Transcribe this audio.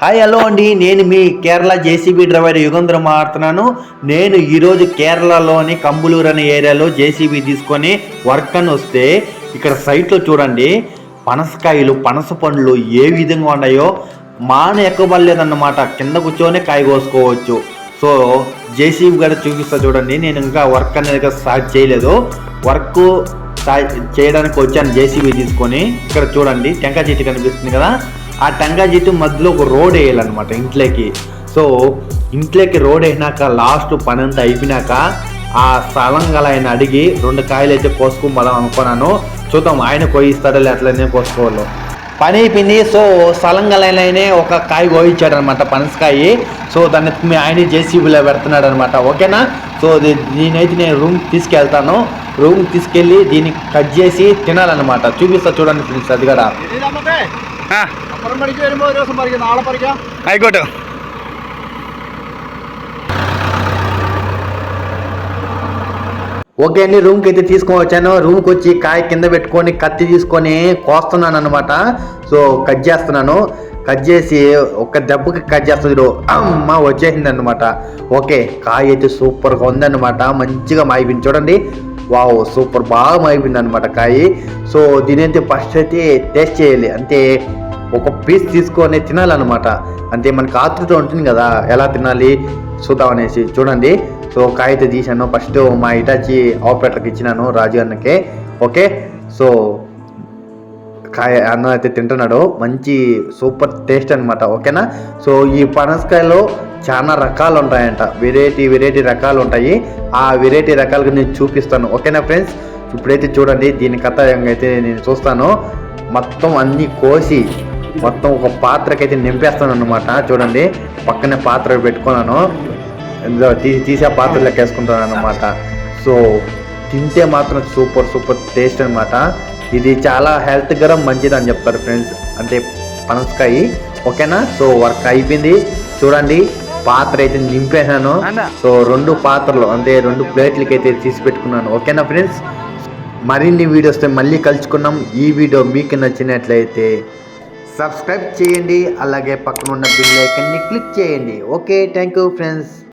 Hi hello అండి. నేను మీ కేరళ జేసీబీ డ్రైవర్ యుగంధ్ర మాట్లాడుతున్నాను. నేను ఈరోజు కేరళలోని కంబులూరు అనే ఏరియాలో జేసీబీ తీసుకొని వర్క్ అని వస్తే ఇక్కడ సైట్లో చూడండి. పనసకాయలు పనస పండ్లు ఏ విధంగా ఉన్నాయో మాన ఎక్కబడలేదన్నమాట. కింద కూర్చొని కాయ కోసుకోవచ్చు. సో జేసీబీ గారు చూపిస్తా చూడండి. నేను ఇంకా వర్క్ అనేది స్టార్ట్ చేయలేదు. వర్క్ స్టార్ట్ చేయడానికి వచ్చాను జేసీబీ తీసుకొని. ఇక్కడ చూడండి. టెంకాయ చెట్టు కనిపిస్తుంది కదా. ఆ టంగా జీటు మధ్యలో ఒక రోడ్ వేయాలన్నమాట ఇంట్లోకి. సో ఇంట్లోకి రోడ్ వేసినాక లాస్ట్ పని అంతా అయిపోయినాక ఆ స్థలం గల ఆయన అడిగి రెండు కాయలు అయితే కోసుకోమదాం అనుకున్నాను. చూద్దాం ఆయన కోయిస్తాడో లేట్లనే కోసుకోవాలి. పని అయిపోయింది. సో స్థలం గల ఒక కాయ కోయించాడు అనమాట పనసకాయ. సో దాన్ని ఆయన జేసీబీలో పెడుతున్నాడు అనమాట ఓకేనా? సో దీనైతే నేను రూమ్ తీసుకెళ్తాను. రూమ్ తీసుకెళ్ళి దీన్ని కట్ చేసి తినాలన్నమాట. చూపిస్తా చూడండి ఫ్రెండ్స్ అది కూడా. അപ്പുറം പണിക്ക് വരുമ്പോ ഒരു ദിവസം പറിക്കാം നാളെ പറിക്കാം ആയിക്കോട്ടെ ఓకే అండి రూమ్కి అయితే తీసుకొని వచ్చాను రూమ్కి వచ్చి కాయ కింద పెట్టుకొని కత్తి తీసుకొని కోస్తున్నాను అనమాట సో కట్ చేస్తున్నాను కట్ చేసి ఒక దెబ్బకి కట్ చేస్తుంది అమ్మ వచ్చేసింది అనమాట ఓకే కాయ అయితే సూపర్గా ఉందన్నమాట మంచిగా మాయిపోయింది చూడండి వావ్ సూపర్ బాగా మాయిపోయింది అనమాట కాయ సో దీని అయితే ఫస్ట్ అయితే టేస్ట్ చేయాలి అంటే ఒక పీస్ తీసుకొని తినాలన్నమాట. అంటే మనకి ఆతృత ఉంటుంది కదా ఎలా తినాలి చూద్దాం అనేసి. చూడండి. సో కాగితం తీశాను. ఫస్ట్ మా ఇటాచి ఆపరేటర్కి ఇచ్చినాను రాజు అన్నకి. ఓకే? సో కాయ అన్న అయితే తింటున్నాడు. మంచి సూపర్ టేస్ట్ అనమాట ఓకేనా? సో ఈ పనసకాయలో చాలా రకాలు ఉంటాయంట. వెరైటీ వెరైటీ రకాలు ఉంటాయి. ఆ వెరైటీ రకాలుగా నేను చూపిస్తాను. ఓకేనా ఫ్రెండ్స్? ఇప్పుడైతే చూడండి. దీని కథ అయితే నేను చూస్తాను. మొత్తం అన్నీ కోసి మొత్తం ఒక పాత్రకైతే నింపేస్తాను అనమాట చూడండి పక్కనే పాత్ర పెట్టుకున్నాను. ఇందులో తీసి తీసి ఆ పాత్రలోకి వేసుకుంటాను అనమాట సో తింటే మాత్రం సూపర్ సూపర్ టేస్ట్ అనమాట ఇది చాలా హెల్త్ గరం మంచిది అని చెప్తారు ఫ్రెండ్స్. అంటే పనసకాయ ఓకేనా? సో వర్క్ అయిపోయింది. చూడండి పాత్ర అయితే నింపేసాను సో రెండు పాత్రలు అంటే రెండు ప్లేట్లకి అయితే తీసి పెట్టుకున్నాను. ఓకేనా ఫ్రెండ్స్? మరిన్ని వీడియోస్తో మళ్ళీ కలుసుకున్నాం ఈ వీడియో మీకు నచ్చినట్లయితే సబ్స్క్రైబ్ చేయండి అలాగే పక్కన ఉన్న బిల్ ఐకన్ని క్లిక్ చేయండి. Okay thank you friends